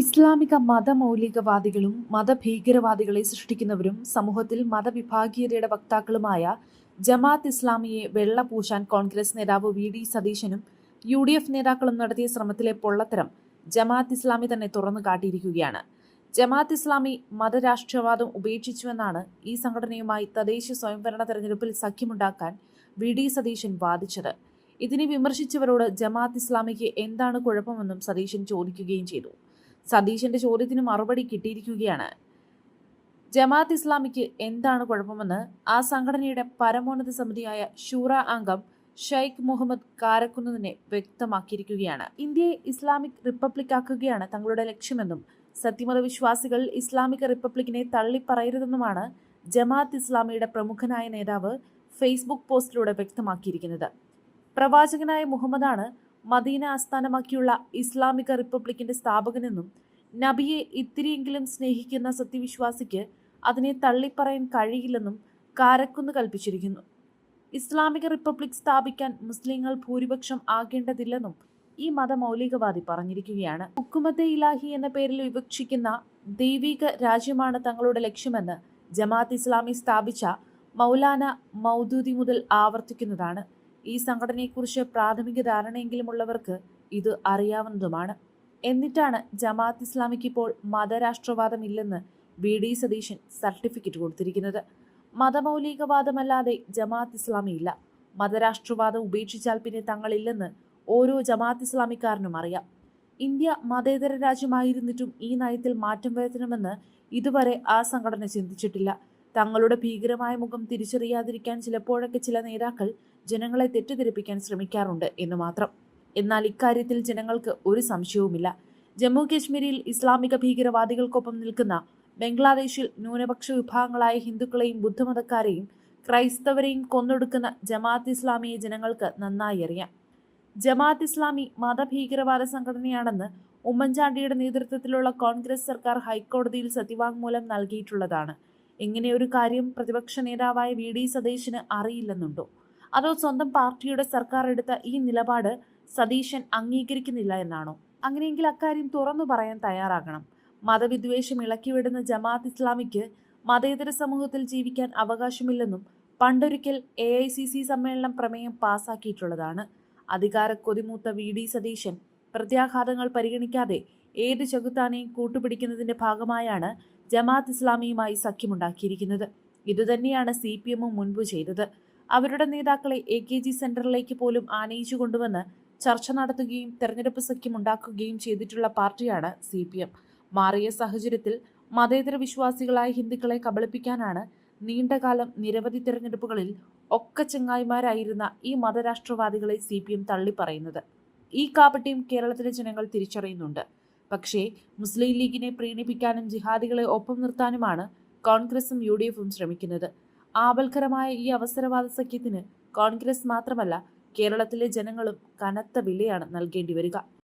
ഇസ്ലാമിക മതമൗലികവാദികളും മതഭീകരവാദികളെ സൃഷ്ടിക്കുന്നവരും സമൂഹത്തിൽ മതവിഭാഗീയതയുടെ വക്താക്കളുമായ ജമാഅത്ത് ഇസ്ലാമിയെ വെള്ളപൂശാൻ കോൺഗ്രസ് നേതാവ് വി ഡി സതീശനും യു ഡി എഫ് നേതാക്കളും നടത്തിയ ശ്രമത്തിലെ പൊള്ളത്തരം ജമാഅത്ത് ഇസ്ലാമി തന്നെ തുറന്നു കാട്ടിയിരിക്കുകയാണ്. ജമാഅത്ത് ഇസ്ലാമി മതരാഷ്ട്രവാദം ഉപേക്ഷിച്ചുവെന്നാണ് ഈ സംഘടനയുമായി തദ്ദേശ സ്വയംഭരണ തെരഞ്ഞെടുപ്പിൽ സഖ്യമുണ്ടാക്കാൻ വി ഡി സതീശൻ വാദിച്ചത്. ഇതിനെ വിമർശിച്ചവരോട് ജമാഅത്ത് ഇസ്ലാമിക്ക് എന്താണ് കുഴപ്പമെന്നും സതീശൻ ചോദിക്കുകയും ചെയ്തു. സതീശന്റെ ചോദ്യത്തിന് മറുപടി കിട്ടിയിരിക്കുകയാണ്. ജമാഅത്ത് ഇസ്ലാമിക്ക് എന്താണ് കുഴപ്പമെന്ന് ആ സംഘടനയുടെ പരമോന്നത സമിതിയായ ഷൂറ അംഗം ഷെയ്ഖ് മുഹമ്മദ് കാരക്കുന്നതിനെ വ്യക്തമാക്കിയിരിക്കുകയാണ്. ഇന്ത്യയെ ഇസ്ലാമിക് റിപ്പബ്ലിക് ആക്കുകയാണ് തങ്ങളുടെ ലക്ഷ്യമെന്നും സത്യമത വിശ്വാസികൾ ഇസ്ലാമിക റിപ്പബ്ലിക്കിനെ തള്ളിപ്പറയരുതെന്നുമാണ് ജമാഅത്ത് ഇസ്ലാമിയുടെ പ്രമുഖനായ നേതാവ് ഫേസ്ബുക്ക് പോസ്റ്റിലൂടെ വ്യക്തമാക്കിയിരിക്കുന്നത്. പ്രവാചകനായ മുഹമ്മദാണ് മദീന ആസ്ഥാനമാക്കിയുള്ള ഇസ്ലാമിക റിപ്പബ്ലിക്കിന്റെ സ്ഥാപകനെന്നും നബിയെ ഇത്തിരിയെങ്കിലും സ്നേഹിക്കുന്ന സത്യവിശ്വാസിക്ക് അതിനെ തള്ളിപ്പറയാൻ കഴിയില്ലെന്നും കാരക്കുന്ന് കൽപ്പിച്ചിരിക്കുന്നു. ഇസ്ലാമിക റിപ്പബ്ലിക് സ്ഥാപിക്കാൻ മുസ്ലിങ്ങൾ ഭൂരിപക്ഷം ആകേണ്ടതില്ലെന്നും ഈ മതമൗലികവാദി പറഞ്ഞിരിക്കുകയാണ്. ഹുക്കുമത്തെ ഇലാഹി എന്ന പേരിൽ വിവക്ഷിക്കുന്ന ദൈവിക രാജ്യമാണ് തങ്ങളുടെ ലക്ഷ്യമെന്ന് ജമാഅത്ത് ഇസ്ലാമി സ്ഥാപിച്ച മൗലാന മൗദൂദി മുതൽ ആവർത്തിക്കുന്നതാണ്. ഈ സംഘടനയെക്കുറിച്ച് പ്രാഥമിക ധാരണയെങ്കിലും ഉള്ളവർക്ക് ഇത് അറിയാവുന്നതുമാണ്. എന്നിട്ടാണ് ജമാഅത്ത് ഇസ്ലാമിക്ക് ഇപ്പോൾ മതരാഷ്ട്രവാദമില്ലെന്ന് വി. ഡി. സതീശൻ സർട്ടിഫിക്കറ്റ് കൊടുത്തിരിക്കുന്നത്. മതമൗലികവാദമല്ലാതെ ജമാഅത്ത് ഇസ്ലാമി ഇല്ല മതരാഷ്ട്രവാദം ഉപേക്ഷിച്ചാൽ പിന്നെ തങ്ങളില്ലെന്ന് ഓരോ ജമാഅത്ത് ഇസ്ലാമിക്കാരനും അറിയാം. ഇന്ത്യ മതേതര രാജ്യമായിരുന്നിട്ടും ഈ നയത്തിൽ മാറ്റം വരുത്തണമെന്ന് ഇതുവരെ ആ സംഘടന ചിന്തിച്ചിട്ടില്ല. തങ്ങളുടെ ഭീകരമായ മുഖം തിരിച്ചറിയാതിരിക്കാൻ ചിലപ്പോഴൊക്കെ ചില നേതാക്കൾ ജനങ്ങളെ തെറ്റിദ്ധരിപ്പിക്കാൻ ശ്രമിക്കാറുണ്ട് എന്ന് മാത്രം. എന്നാൽ ഇക്കാര്യത്തിൽ ജനങ്ങൾക്ക് ഒരു സംശയവുമില്ല. ജമ്മു കശ്മീരിൽ ഇസ്ലാമിക ഭീകരവാദികൾക്കൊപ്പം നിൽക്കുന്ന ബംഗ്ലാദേശിൽ ന്യൂനപക്ഷ വിഭാഗങ്ങളായ ഹിന്ദുക്കളെയും ബുദ്ധമതക്കാരെയും ക്രൈസ്തവരെയും കൊന്നൊടുക്കുന്ന ജമാഅത്ത് ഇസ്ലാമിയെ ജനങ്ങൾക്ക് നന്നായി അറിയാം. ജമാഅത്ത് ഇസ്ലാമി മതഭീകരവാദ സംഘടനയാണെന്ന് ഉമ്മൻചാണ്ടിയുടെ നേതൃത്വത്തിലുള്ള കോൺഗ്രസ് സർക്കാർ ഹൈക്കോടതിയിൽ സത്യവാങ്മൂലം നൽകിയിട്ടുള്ളതാണ്. ഇങ്ങനെയൊരു കാര്യം പ്രതിപക്ഷ നേതാവായ വി ഡി സതീശന് അറിയില്ലെന്നുണ്ടോ? അതോ സ്വന്തം പാർട്ടിയുടെ സർക്കാർ എടുത്ത ഈ നിലപാട് സതീശൻ അംഗീകരിക്കുന്നില്ല എന്നാണോ? അങ്ങനെയെങ്കിൽ അക്കാര്യം തുറന്നു പറയാൻ തയ്യാറാകണം. മതവിദ്വേഷം ഇളക്കിവിടുന്ന ജമാഅത്ത് ഇസ്ലാമിക്ക് മതേതര സമൂഹത്തിൽ ജീവിക്കാൻ അവകാശമില്ലെന്നും പണ്ടൊരിക്കൽ എ ഐ സി സി സമ്മേളനം പ്രമേയം പാസാക്കിയിട്ടുള്ളതാണ്. അധികാര കൊതിമൂത്ത വി ഡി സതീശൻ പ്രത്യാഘാതങ്ങൾ പരിഗണിക്കാതെ ഏത് ചെകുത്താനെയും കൂട്ടുപിടിക്കുന്നതിന്റെ ഭാഗമായാണ് ജമാഅത്ത് ഇസ്ലാമിയുമായി സഖ്യമുണ്ടാക്കിയിരിക്കുന്നത്. ഇതുതന്നെയാണ് സി പി എമ്മും മുൻപ് ചെയ്തത്. അവരുടെ നേതാക്കളെ എ കെ ജി സെന്ററിലേക്ക് പോലും ആനയിച്ചു കൊണ്ടുവന്ന് ചർച്ച നടത്തുകയും തെരഞ്ഞെടുപ്പ് സഖ്യം ഉണ്ടാക്കുകയും ചെയ്തിട്ടുള്ള പാർട്ടിയാണ് സി പി എം മാറിയ സാഹചര്യത്തിൽ മതേതര വിശ്വാസികളായ ഹിന്ദുക്കളെ കബളിപ്പിക്കാനാണ് നീണ്ടകാലം നിരവധി തിരഞ്ഞെടുപ്പുകളിൽ ഒക്കെ ചെങ്ങായിമാരായിരുന്ന ഈ മതരാഷ്ട്രവാദികളെ സി പി എം തള്ളിപ്പറയുന്നത്. ഈ കാപട്യം കേരളത്തിലെ ജനങ്ങൾ തിരിച്ചറിയുന്നുണ്ട്. പക്ഷേ മുസ്ലിം ലീഗിനെ പ്രീണിപ്പിക്കാനും ജിഹാദികളെ ഒപ്പം നിർത്താനുമാണ് കോൺഗ്രസും യു ഡി എഫും ശ്രമിക്കുന്നത്. ആപൽക്കരമായ ഈ അവസരവാദ സഖ്യത്തിന് കോൺഗ്രസ് മാത്രമല്ല കേരളത്തിലെ ജനങ്ങളും കനത്ത വിലയാണ് നൽകേണ്ടി വരിക.